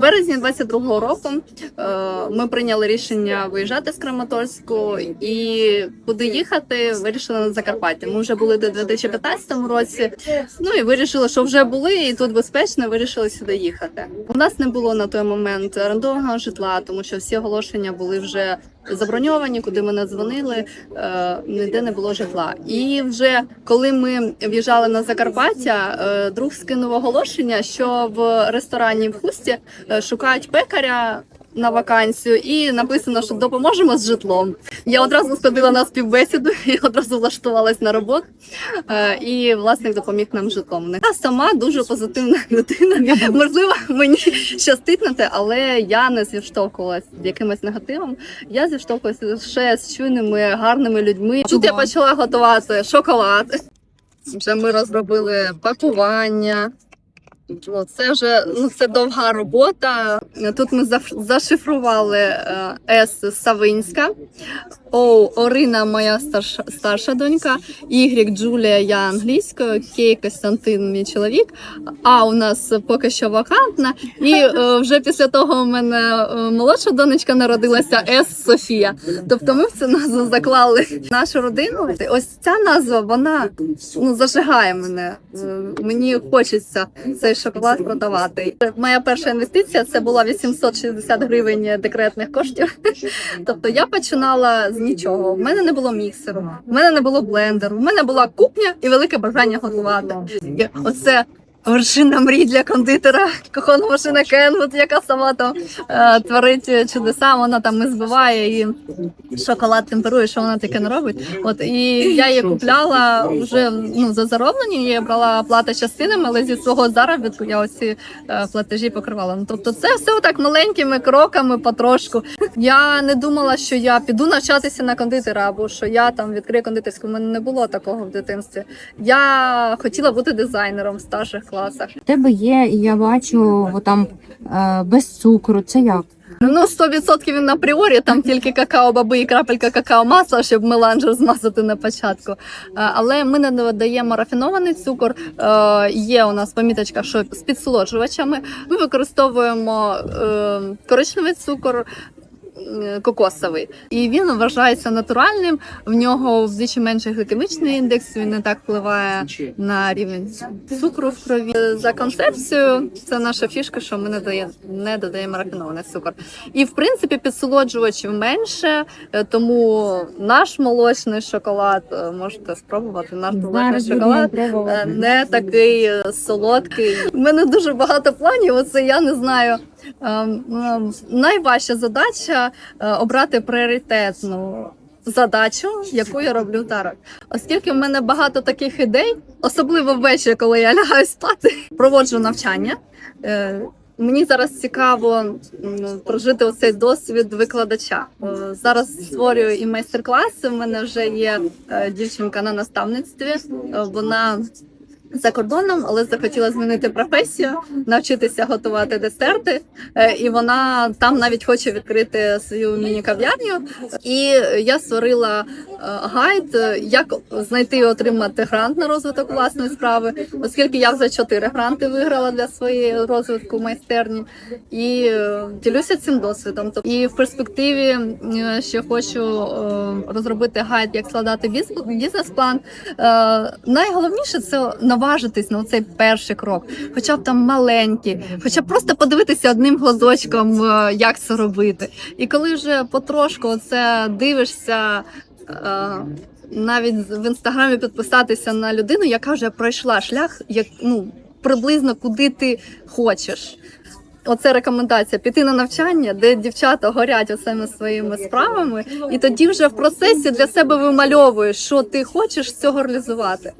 березні 22-го року е, ми прийняли рішення виїжджати з Краматорську і куди їхати, вирішили на Закарпаття. Ми вже були до 2015 році. Ну і вирішили, що вже були, і тут безпечно, вирішили сюди їхати. У нас не було на той момент орендованого житла, тому що всі оголошення були вже заброньовані, куди ми не дзвонили, е, ніде не було житла. І вже коли ми в'їжджали на Закарпаття, е, друг скинув оголошення, що в ресторані в Хусті е, шукають пекаря. На вакансію і написано, що допоможемо з житлом. Я одразу сходила на співбесіду і одразу влаштувалась на роботу. Е, І власник допоміг нам з житлом. Я сама дуже позитивна людина. Можливо, мені щастить на те, але я не зіштовхувалася з якимось негативом. Я зіштовхувалася лише з чуйними, гарними людьми. Тут я почала готувати шоколад. Вже ми розробили пакування. Ну, це вже ну це довга робота. Тут ми зашифрували е, С Савинська, О Орина, моя старша, старша донька, Y Джулія, я англійською, Кей Костянтин, мій чоловік. А у нас поки що вакантна. І е, вже після того у мене е, молодша донечка народилася С Софія. Тобто ми в цю назву заклали нашу родину. Ось ця назва вона ну зажигає мене. Мені хочеться цей шоколад продавати. Моя перша інвестиція це була 860 гривень декретних коштів. Тобто я починала з нічого. У мене не було міксеру, в мене не було блендеру, в мене була кухня і велике бажання готувати. І Оце. Вершина мрій для кондитера, кухонна машина Kenwood, яка сама там е, творить чудеса. Вона там і збиває і шоколад темперує, що вона таке не робить. От і я її купляла вже ну за зароблені. Я брала плата частинами, але зі свого заробітку я оці е, платежі покривала. Ну тобто, це все так маленькими кроками, потрошку. Я не думала, що я піду навчатися на кондитера, або що я там відкрию кондитерську. У мене не було такого в дитинстві. Я хотіла бути дизайнером в старших класах. В тебе є, і я бачу, о, там е, без цукру. Це як? Ну, 100% він на пріорі, там тільки какао-баби і крапелька какао-масла, щоб меланжер змазати на початку. Е, Але ми не додаємо рафінований цукор. Е, Є у нас поміточка, що з підсолоджувачами. Ми використовуємо коричневий цукор. Е, Кокосовий, і він вважається натуральним. В нього вдвічі менший гликемічний індекс. Він не так впливає на рівень цукру в крові. За концепцією, це наша фішка, що ми не додаємо, не додаємо рафінований цукор. І в принципі підсолоджувачів менше, е, тому наш молочний шоколад е, можете спробувати. Наш молочний шоколад е, не такий е, солодкий. У мене дуже багато планів. Оце я не знаю. Ем, ем, Найважча задача е, обрати пріоритетну задачу, яку я роблю зараз. Оскільки в мене багато таких ідей, особливо ввечері, коли я лягаю спати, проводжу навчання. Е, Мені зараз цікаво прожити оцей досвід викладача. Е, Зараз створюю і майстер-класи. У мене вже є дівчинка на наставництві. Вона за кордоном, але захотіла змінити професію, навчитися готувати десерти. Е, І вона там навіть хоче відкрити свою міні-кав'ярню. І я створила е, гайд, е, як знайти і отримати грант на розвиток власної справи, оскільки я вже чотири гранти виграла для своєї розвитку майстерні і ділюся цим досвідом. І в перспективі ще хочу розробити гайд, як складати біз- бізнес-план. Найголовніше це наважитись на цей перший крок, хоча б там маленький, хоча б просто подивитися одним глазочком, е, як це робити. І коли вже потрошку це дивишся. е, Навіть в інстаграмі підписатися на людину, яка вже пройшла шлях, як ну приблизно куди ти хочеш. Оце рекомендація піти на навчання, де дівчата горять оцими своїми справами, і тоді вже в процесі для себе вимальовуєш, що ти хочеш з цього реалізувати.